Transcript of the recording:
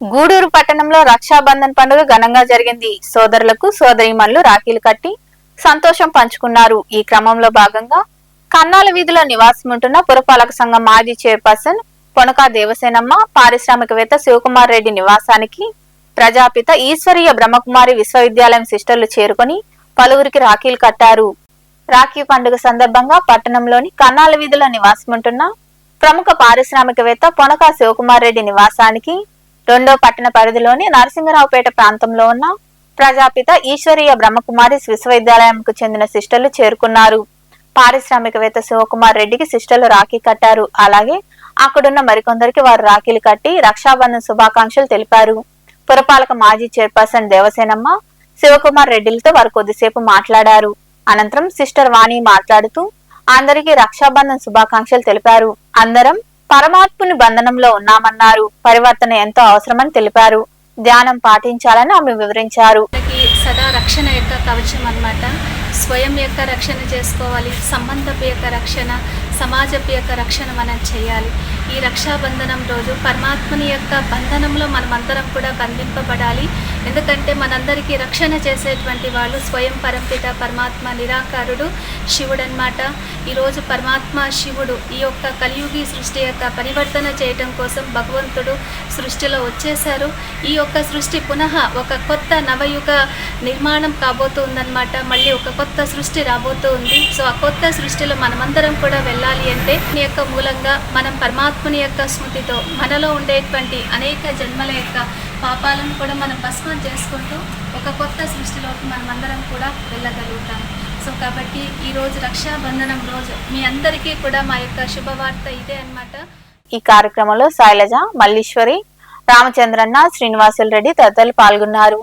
గూడూరు పట్టణంలో రక్షాబంధన్ పండుగ ఘనంగా జరిగింది. సోదరులకు సోదరీమణులు రాఖీలు కట్టి సంతోషం పంచుకున్నారు. ఈ క్రమంలో భాగంగా కన్నాల వీధిలో నివాసం ఉంటున్న పురపాలక సంఘం మాజీ చైర్పర్సన్ పొనకా దేవసేనమ్మ పారిశ్రామికవేత్త శివకుమార్ రెడ్డి నివాసానికి ప్రజాపిత ఈశ్వరీయ బ్రహ్మకుమారి విశ్వవిద్యాలయం సిస్టర్లు చేరుకొని పలువురికి రాఖీలు కట్టారు. రాఖీ పండుగ సందర్భంగా పట్టణంలోని కన్నాల వీధిలో నివాసముంటున్న ప్రముఖ పారిశ్రామికవేత్త పొనకా శివకుమార్ రెడ్డి నివాసానికి రెండో పట్టణ పరిధిలోని నరసింగరావుపేట ప్రాంతంలో ఉన్న ప్రజాపిత ఈశ్వరీయ బ్రహ్మకుమారి విశ్వవిద్యాలయంకు చెందిన సిస్టర్లు చేరుకున్నారు. పారిశ్రామికవేత్త శివకుమార్ రెడ్డికి సిస్టర్లు రాఖీ కట్టారు. అలాగే అక్కడున్న మరికొందరికి వారు రాఖీలు కట్టి రక్షాబంధన్ శుభాకాంక్షలు తెలిపారు. పురపాలక మాజీ చైర్పర్సన్ దేవసేనమ్మ శివకుమార్ రెడ్డిలతో వారు కొద్దిసేపు మాట్లాడారు. అనంతరం సిస్టర్ వాణి మాట్లాడుతూ అందరికీ రక్షాబంధన్ శుభాకాంక్షలు తెలిపారు. అందరం పరమాత్ముని బంధనంలో ఉన్నామన్నారు. పరివర్తన ఎంతో అవసరమని తెలిపారు. ధ్యానం పాటించాలని ఆమె వివరించారు. సదా రక్షణ యొక్క కవచం అన్నమాట. స్వయం యొక్క రక్షణ చేసుకోవాలి సంబంధపు యొక్క రక్షణ సమాజపు యొక్క రక్షణ మనం చేయాలి. ఈ రక్షాబంధనం రోజు పరమాత్మని యొక్క బంధనంలో మనమందరం కూడా బంధింపబడాలి. ఎందుకంటే మనందరికీ రక్షణ చేసేటువంటి వాళ్ళు స్వయం పరంపిత పరమాత్మ నిరాకారుడు శివుడు అనమాట ఈరోజు పరమాత్మ శివుడు ఈ యొక్క కలియుగి సృష్టి యొక్క పరివర్తన చేయటం కోసం భగవంతుడు సృష్టిలో వచ్చేశారు. ఈ యొక్క సృష్టి పునః ఒక కొత్త నవయుగ నిర్మాణం కాబోతుందన్నమాట మళ్ళీ ఒక కొత్త సృష్టి రాబోతూ ఉంది సో ఆ కొత్త సృష్టిలో మనమందరం కూడా వెళ్ళాలి. అంటే యొక్క మూలంగా మనం పరమాత్ముని యొక్క స్మృతితో మనలో ఉండేటువంటి అనేక జన్మల యొక్క పాపాలను కూడా మనం భస్మం చేసుకుంటూ ఒక కొత్త సృష్టిలోకి మనమందరం కూడా వెళ్ళగలుగుతాం. సో కాబట్టి ఈరోజు రక్షాబంధనం రోజు మీ అందరికీ కూడా మా యొక్క శుభవార్త ఇదే అన్నమాట. ఈ కార్యక్రమంలో శైలజ మల్లీశ్వరి రామచంద్రన్న శ్రీనివాసులు రెడ్డి తదితరులు పాల్గొన్నారు.